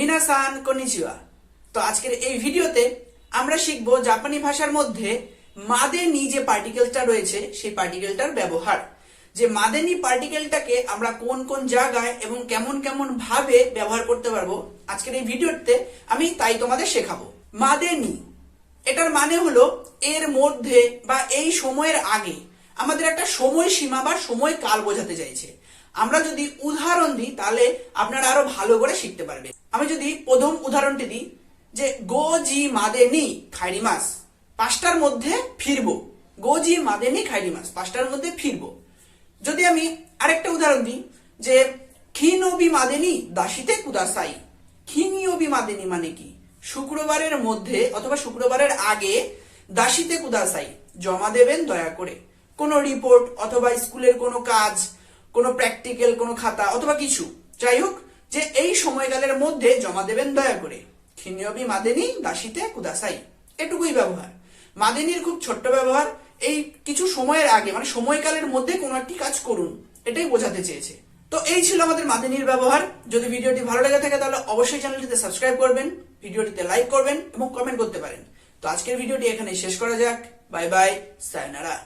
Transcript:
মিনাসান কনিচিওয়া তো আজকের এই ভিডিওতে আমরা শিখব জাপানি ভাষার মধ্যে মাদেনি যে পার্টিকেলটা রয়েছে, সেই পার্টিকেলটার ব্যবহার। যে মাদেনি পার্টিকেলটাকে আমরা কোন কোন জায়গায় এবং কেমন কেমন ভাবে ব্যবহার করতে পারব আজকের এই ভিডিওতে আমি তাই তোমাদের শেখাবো। মাদেনি এটার মানে হলো এর মধ্যে বা এই সময়ের আগে আমাদের একটা সময় সীমা বা সময় কাল বোঝাতে চাইছে। আমরা যদি উদাহরণ দিই, তাহলে আপনারা আরও ভালো করে শিখতে পারবেন। আমি যদি প্রথম উদাহরণটি দিই, যে গো জি গোজি মাদেনি খাইরিমাস পাঁচটার মধ্যে ফিরবো। গোজি মাদেনি খাইরিমাস পাঁচটার মধ্যে ফিরবো। যদি আমি আরেকটা উদাহরণ দিই, যে খিনবি মাদেনি দাসিতে কুদাসাই খিনিয়বি মাদেনি মানে কি? শুক্রবারের মধ্যে অথবা শুক্রবারের আগে দাসিতে কুদাসাই জমা দেবেন দয়া করে। কোনো রিপোর্ট অথবা স্কুলের কোনো কাজ, কোনো প্র্যাকটিক্যাল কোনো খাতা অথবা কিছু। যাই হোক, যে এই সময়কালের মধ্যে জমা দেবেন দয়া করে। খিনিয়বি মাদেনি, দাসিতে কুদাসাই। এটুকুই ব্যবহার। মাদেনির খুব ছোট্ট ব্যবহার। এই কিছু সময়ের আগে মানে সময়কালের মধ্যে কোনো একটি কাজ করুন, এটাই বোঝাতে চেয়েছে। তো এই ছিল আমাদের মাদেনির ব্যবহার। যদি ভিডিওটি ভালো লেগে থাকে, তাহলে অবশ্যই চ্যানেলটিতে সাবস্ক্রাইব করবেন, ভিডিওটিতে লাইক করবেন এবং কমেন্ট করতে পারেন। তো আজকের ভিডিওটি এখানে শেষ করা যাক। Bye bye, sayonara.